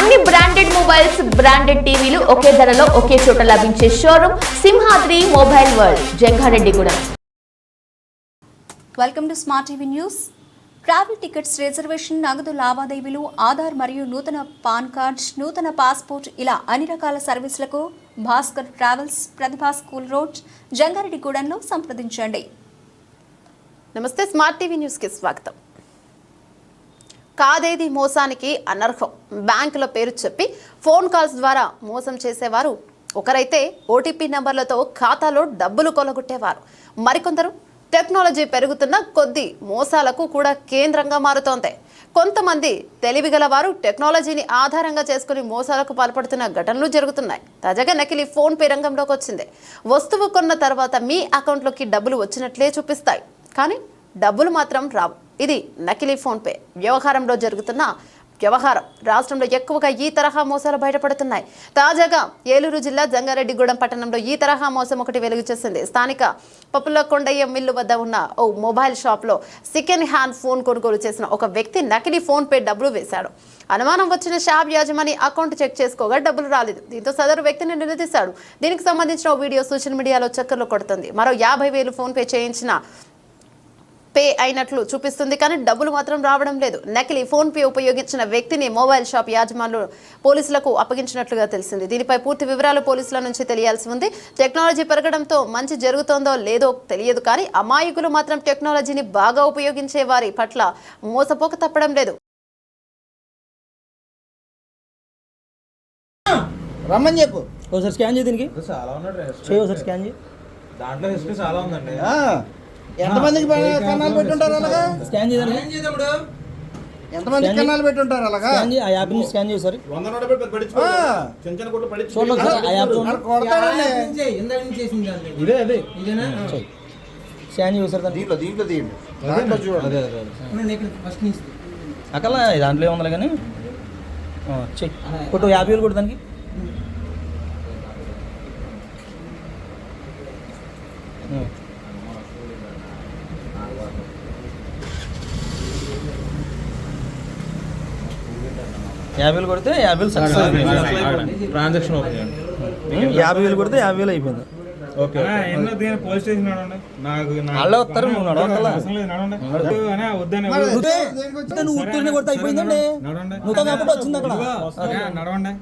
అన్ని branded mobiles branded టీవీలు ఒకే ధరలో ఒకే చోట లభించే showroom Simhadri mobile world Jangareddygudem welcome to smart TV news. Travel tickets reservation నగదు లావాదేవీలు ఆధార్ మరియు నూతన పాన్ కార్డ్ నూతన పాస్పోర్ట్ ఇలా అన్ని రకాల సర్వీసులకు Bhaskar travels Pratibha school road జంగారెడ్డిగూడెంలో సంప్రదించండి. నమస్తే స్మార్ట్ టీవీ న్యూస్కి స్వాగతం. కాదేది మోసానికి అనర్హం? బ్యాంకుల పేరు చెప్పి ఫోన్ కాల్స్ ద్వారా మోసం చేసేవారు ఒకరైతే ఓటీపీ నెంబర్లతో ఖాతాలో డబ్బులు కొలగొట్టేవారు. మరికొందరు టెక్నాలజీ పెరుగుతున్న కొద్ది మోసాలకు కూడా కేంద్రంగా మారుతోంది. కొంతమంది తెలివిగల వారు టెక్నాలజీని ఆధారంగా చేసుకుని మోసాలకు పాల్పడుతున్న ఘటనలు జరుగుతున్నాయి. తాజాగా నకిలీ ఫోన్ పే రంగంలోకి వచ్చింది. వస్తువు కొన్న తర్వాత మీ అకౌంట్లోకి డబ్బులు వచ్చినట్లే చూపిస్తాయి. కానీ డబ్బులు మాత్రం రావు. ఇది నకిలీ ఫోన్పే వ్యవహారంలో జరుగుతున్న వ్యవహారం రాష్ట్రంలో ఎక్కువగా ఈ తరహా మోసాలు బయటపడుతున్నాయి. తాజాగా ఏలూరు జిల్లా జంగారెడ్డిగూడెం పట్టణంలో ఈ తరహా మోసం ఒకటి వెలుగు చేసింది. స్థానిక పప్పులకొండయ్య మిల్లు వద్ద ఉన్న ఓ మొబైల్ షాప్లో సెకండ్ హ్యాండ్ ఫోన్ కొనుగోలు చేసిన ఒక వ్యక్తి నకిలీ ఫోన్పే డబ్బులు వేశాడు. అనుమానం వచ్చిన షాప్ యాజమాని అకౌంట్ చెక్ చేసుకోగా డబ్బులు రాలేదు. దీంతో సదరు వ్యక్తిని నిలదీశాడు. దీనికి సంబంధించిన ఓ వీడియో సోషల్ మీడియాలో చక్కర్లు కొడుతుంది. మరో యాభై వేలు ఫోన్పే చేయించిన పే అయినట్లు చూపిస్తుంది కానీ డబ్బులు మాత్రం రావడం లేదు. నకిలీ ఫోన్ పే ఉపయోగించిన వ్యక్తిని మొబైల్ షాప్ యాజమానులు పోలీసులకు అప్పగించినట్లుగా తెలిసింది. దీనిపై పూర్తి వివరాలు పోలీసుల నుంచి తెలియాల్సి ఉంది. టెక్నాలజీ పెరగడంతో మంచి జరుగుతోందో లేదో తెలియదు కానీ అమాయకులు మాత్రం టెక్నాలజీని బాగా ఉపయోగించే వారి పట్ల మోసపోక తప్పడం లేదు. రమ్మని చెప్పు. ఒకసారి స్కాన్ చేయి దీనికి. చాలా ఉన్నాడు చేయి ఒకసారి స్కాన్ చేయి. దాంట్లో హిస్టరీ చాలా ఉందండి. ఆ, ఎంతమందికి కన్నాలు పెట్టుంటారు అలాగా? స్కాన్ చేయడానికి ఎంతమందికి కన్నాలు పెట్టుంటారు అలాగా? ఆ యాప్ నుంచి స్కాన్ కొడతాడండి ఇదే అదే. స్కాన్ దాన్ని. దీంట్లో దీంట్లో తీయండి. దాంట్లో చూడండి. అక్కడ దాంట్లో ఏముంది కానీ? చెయ్యి. కొట్టు యాభై వేలు కొట్టు దానికి. యాభై వేలు కొడితే యాభై వేలు సక్సెస్ అయిపోయింది. ట్రాన్సాక్షన్ ఓపెన్ చేయండి యాభై వేలు కొడితే యాభై వేలు అయిపోయింది. ఓకే ఎన్నో దేని పోలీస్ స్టేషన్ నడవండి నాకు నాకు వాళ్ళే వస్తారు, నువ్వు ఉత్తూరుని కొడితే అయిపోయిందండి. నడవండి. నువ్వు కాబట్టి వచ్చింది అక్కడ. నడవండి.